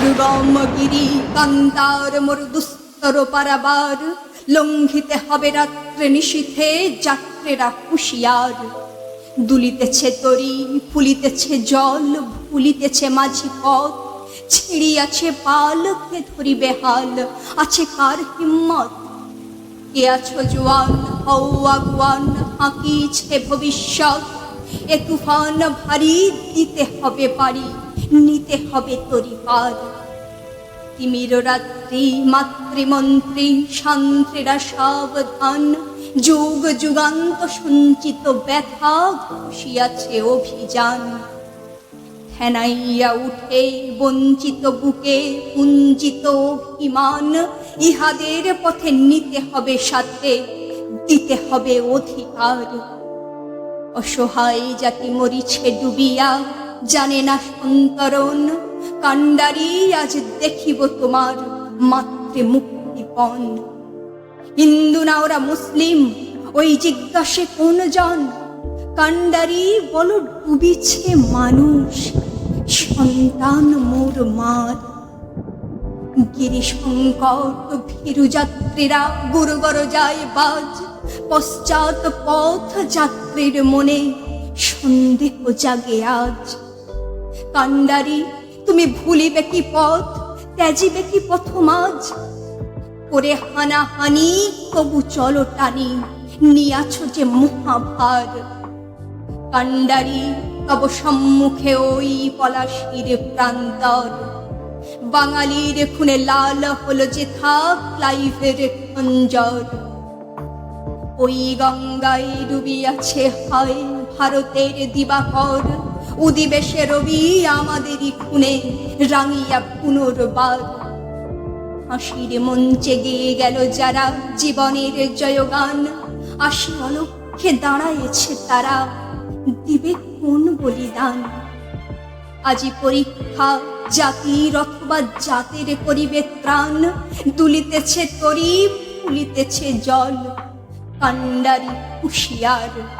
দুর্গম কান্তার মোর দুস্তর পারাবার। লঙ্ঘিতে হবে রাত্রে নিশীথে যাত্রেরা হুঁশিয়ার দুলিতেছে তরি, ফুলিতেছে জল, ভুলিতেছে মাঝি পথ। ছিড়িয়াছে পাল কে ধরিবে হাল? আছে কার হিম্মত? কে আছো জোয়ান? হও আগুয়ান আঁকিছে ভবিষ্যৎ। এ তুফান ভারী, দিতে হবে পারি। নিতে হবে তরি পার তিমির রাত্রি, মাতৃমন্ত্রী শান্ত্রীরা সাবধান যুগ যুগান্ত সঞ্চিত ব্যথা ঘুষিয়াছে অভিযান। হেনাইয়া উঠে বঞ্চিত বুকে পুঞ্জিত অভিমান। ইহাদের পথে নিতে হবে সাথে, দিতে হবে অধিকার। অসহায় জাতি মরিছে ডুবিয়া জানে না সন্তরণ কাণ্ডারি আজ দেখিব তোমার মাতৃ মুক্তিপণ হিন্দু না ওরা মুসলিম, ওই জিজ্ঞাসে কোন জন? কাণ্ডারি বলো ডুবিছে মানুষ, সন্তান মোর মার। গিরি সংকট ভীরু যাত্রীরা গুরুগর যায় বাজ। পশ্চাৎ পথ যাত্রীর মনে সন্দেহ জাগে আজ। কাণ্ডারি, তুমি ভুলিবে কি পথ, ত্যাজিবে কি পথমাজ? করে হানাহানি, তবু চলো টানি, নিয়াছ যে মহাভার। কাণ্ডারি, তব সম্মুখে ওই পলাশির প্রান্তর। বাঙালির খুনে লাল হলো যে থাক লাইফের খঞ্জর। ওই গঙ্গায় ডুবিয়াছে হয় ভারতের দিবাকর। উদিবেশে রবি আমাদেরই খুনে, রাঙিয়া পুনর্বার হাসির মঞ্চে গেয়ে গেল যারা জীবনের জয়গান। আসি অলক্ষে দাঁড়ায়েছে তারা, দিবে কোন বলিদান? আজি পরীক্ষা জাতির অথবা জাতের করিবে ত্রাণ। দুলিতেছে তরি, ফুলিতেছে জল। কান্ডারি হুঁশিয়ার